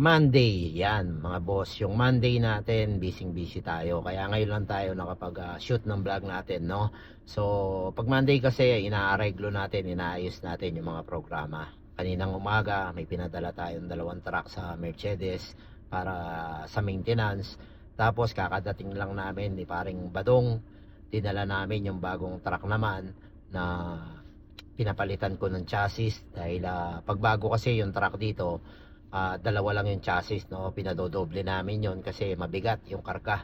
Monday, yan mga boss. Yung Monday natin, busy-busy tayo. Kaya ngayon lang tayo nakapag-shoot ng vlog natin, no? So, pag Monday kasi, inaareglo natin, inaayos natin yung mga programa. Kaninang umaga, may pinadala tayong dalawang truck sa Mercedes para sa maintenance. Tapos, kakadating lang namin ni paring Badong. Dinala namin yung bagong truck naman na pinapalitan ko ng chassis dahil ah, pagbago kasi yung truck dito ah, dalawa lang yung chassis no? Pinadodoble namin yon kasi mabigat yung karga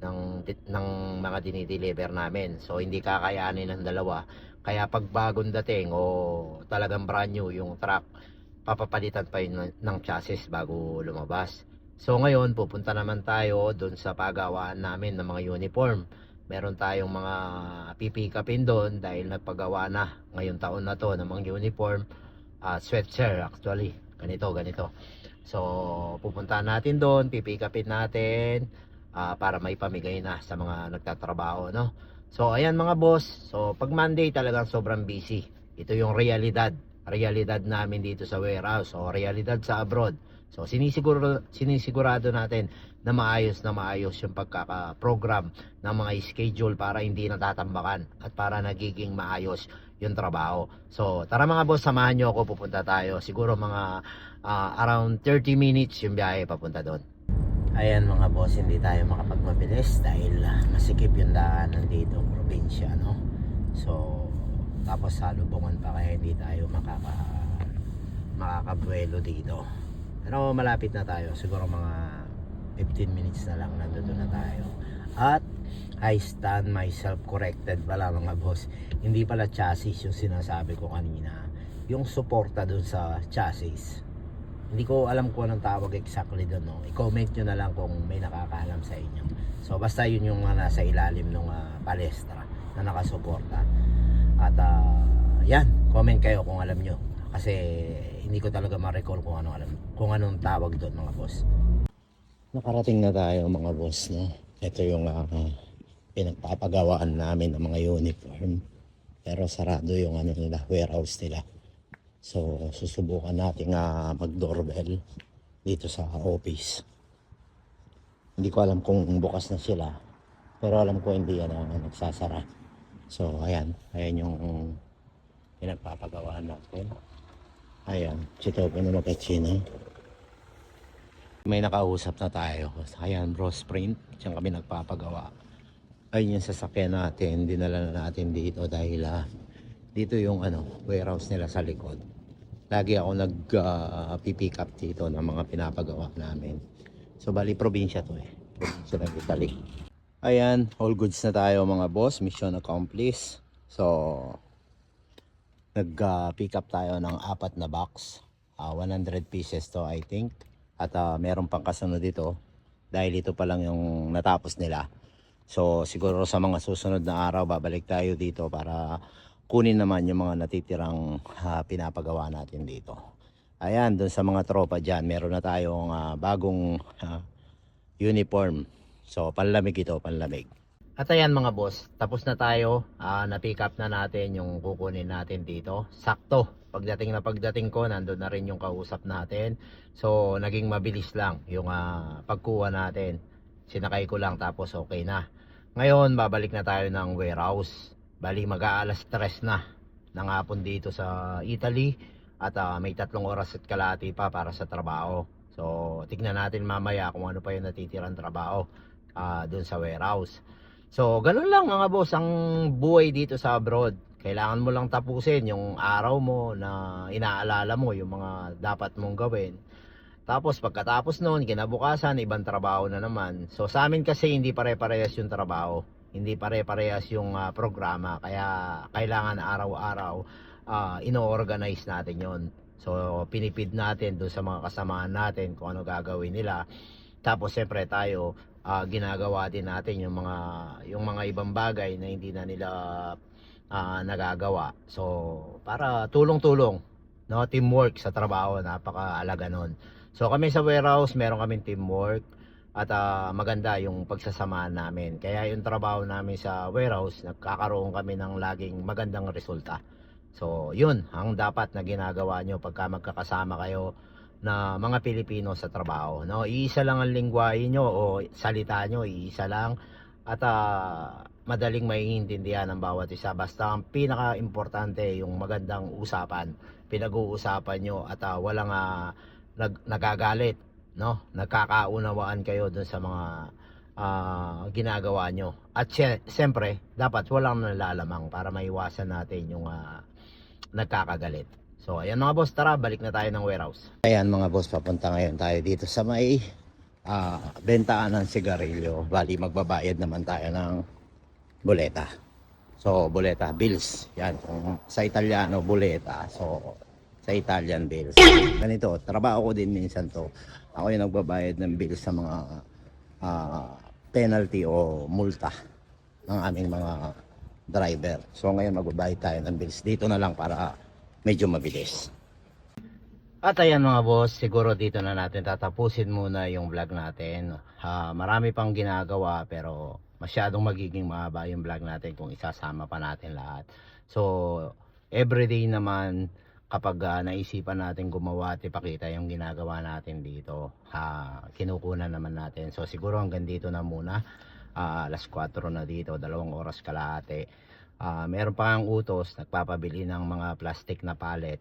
ng ng mga dinideliver namin. So hindi kakayanin ng dalawa. Kaya pag bagong dating o talagang brand new yung truck papapalitan pa yun ng, chassis bago lumabas. So ngayon pupunta naman tayo doon sa pagawaan namin ng mga uniform. Meron tayong mga pipikapin doon dahil nagpagawa na ngayong taon na to ng mga uniform uh, sweatshirt actually ganito ganito. So pupunta natin doon pipikapin natin ah, para may pamigay na sa mga nagtatrabaho no? So ayan mga boss. So pag Monday talagang sobrang busy. Ito yung realidad. Realidad namin dito sa warehouse o realidad sa abroad so sinisiguro sinisigurado natin na maayos na maayos yung pagkaka-program ng mga schedule para hindi natatambakan at para nagiging maayos yung trabaho. So, tara mga boss, samahan nyo ako, pupunta tayo. Siguro mga ah, around 30 minutes yung biyahe papunta doon. Ayan mga boss, hindi tayo makapagmabilis dahil ah, masikip yung daanan dito, probinsya, no? So, tapos salubungan pa kaya hindi tayo makaka makakabuelo dito. Pero malapit na tayo, siguro mga 15 minutes na lang nandun na tayo. At I stand myself corrected pala mga boss. Hindi pala chassis yung sinasabi ko kanina. Yung suporta dun sa chassis. Hindi ko alam kung anong tawag exactly doon. No? I-comment nyo na lang kung may nakakaalam sa inyo. So basta yun yung mga nasa ilalim ng palestra na nakasuporta. At ah, yan, comment kayo kung alam nyo. Kasi hindi ko talaga ma-recall kung ano alam, kung anong tawag doon mga boss. Nakarating na tayo mga boss no. Ito yung ah, pinagpapagawaan namin ng mga uniform. Pero sarado yung ano nila, warehouse nila. So susubukan natin nga mag-doorbell dito sa office. Hindi ko alam kung bukas na sila. Pero alam ko hindi yan ang nagsasara. So ayan, ayan yung pinagpapagawaan natin. Ayan, chito po na magkachino. May nakausap na tayo. Ayan, bro, sprint. Diyan kami nagpapagawa. Ayun yung sasakyan natin. Dinala na natin dito dahil ah, dito yung ano, warehouse nila sa likod. Lagi ako nag-pick up dito ng mga pinapagawa namin. So, bali, probinsya to eh. Probinsya ng Italy. Ayan, all goods na tayo mga boss. Mission accomplished. So, nag-pick up tayo ng apat na box. Ah, 100 pieces to I think. At ah, meron pang kasunod dito dahil ito pa lang yung natapos nila. So siguro sa mga susunod na araw babalik tayo dito para kunin naman yung mga natitirang ah, pinapagawa natin dito. Ayan, dun sa mga tropa dyan, meron na tayong ah, bagong ah, uniform. So panlamig ito, panlamig. At ayan mga boss, tapos na tayo. Ah, na-pick up na natin yung kukunin natin dito. Sakto. Pagdating na pagdating ko, nandun na rin yung kausap natin. So, naging mabilis lang yung ah, pagkuha natin. Sinakay ko lang tapos okay na. Ngayon, babalik na tayo ng warehouse. Bali, mag-aalas stress na ng hapon dito sa Italy. At ah, may tatlong oras at kalahati pa para sa trabaho. So, tignan natin mamaya kung ano pa yung natitirang trabaho ah doon sa warehouse. So, ganun lang mga boss ang buhay dito sa abroad. Kailangan mo lang tapusin yung araw mo na inaalala mo yung mga dapat mong gawin. Tapos pagkatapos noon, kinabukasan, ibang trabaho na naman. So sa amin kasi hindi pare-parehas yung trabaho. Hindi pare-parehas yung ah, programa. Kaya kailangan araw-araw ah, ino-organize natin yon. So pinipid natin doon sa mga kasamaan natin kung ano gagawin nila. Tapos siyempre tayo ah, ginagawa din natin yung mga yung mga ibang bagay na hindi na nila ah, nagagawa. So para tulong-tulong, no, teamwork sa trabaho, napakaalaga nun. So kami sa warehouse, meron kaming teamwork at ah, maganda yung pagsasamahan namin. Kaya yung trabaho namin sa warehouse, nagkakaroon kami ng laging magandang resulta. So, yun ang dapat na ginagawa nyo pagka magkakasama kayo na mga Pilipino sa trabaho. No? Iisa lang ang lingwahe nyo o salita nyo, iisa lang. At ah, madaling maiintindihan ng bawat isa. Basta ang pinaka-importante yung magandang usapan. Pinag-uusapan nyo at ah, walang ah, nag, nagagalit. No? Nagkakaunawaan kayo dun sa mga ah, ginagawa nyo. At siyempre, dapat walang nalalamang para maiwasan natin yung ah, nagkakagalit. So, ayan mga boss, tara, balik na tayo ng warehouse. Ayan mga boss, papunta ngayon tayo dito sa may ah, bentaan ng sigarilyo. Bali, magbabayad naman tayo ng boleta. So, boleta, bills. Yan, kung sa Italiano, boleta. So, sa Italian bills. Ganito, trabaho ko din minsan to. Ako yung nagbabayad ng bills sa mga ah, penalty o multa ng aming mga driver. So ngayon magbabayad tayo ng bills. Dito na lang para medyo mabilis. At ayan mga boss, siguro dito na natin tatapusin muna yung vlog natin. Ah, marami pang ginagawa pero masyadong magiging mahaba yung vlog natin kung isasama pa natin lahat. So, everyday naman kapag ah, naisipan natin gumawa at ipakita yung ginagawa natin dito, ah, kinukunan naman natin. So, siguro hanggang dito na muna. Ah, alas 4 na dito, dalawang oras kalahati. Ah, meron pa ang utos, nagpapabili ng mga plastic na pallet.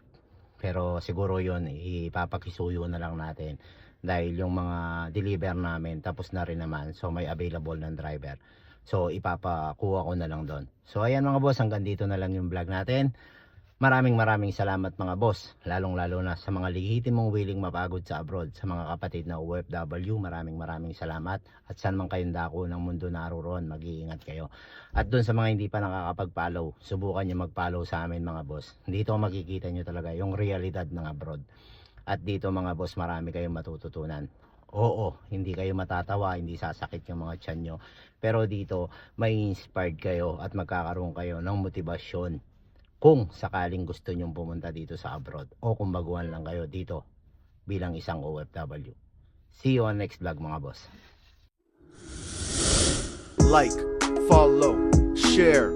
Pero siguro yun, ipapakisuyo na lang natin. Dahil yung mga deliver namin, tapos na rin naman. So may available ng driver. So ipapakuha ko na lang doon. So ayan mga boss, hanggang dito na lang yung vlog natin. Maraming maraming salamat mga boss. Lalong lalo na sa mga lehitimong willing mapagod sa abroad. Sa mga kapatid na OFW, maraming maraming salamat. At saan man kayong dako ng mundo naroon, mag-iingat kayo. At doon sa mga hindi pa nakakapag-follow, subukan nyo mag-follow sa amin mga boss. Dito makikita nyo talaga yung realidad ng abroad. At dito mga boss, marami kayong matututunan. Oo, hindi kayo matatawa, hindi sasakit yung mga tiyan nyo. Pero dito, may inspired kayo at magkakaroon kayo ng motibasyon kung sakaling gusto nyong pumunta dito sa abroad o kung baguhan lang kayo dito bilang isang OFW. See you on next vlog mga boss. like, follow, share,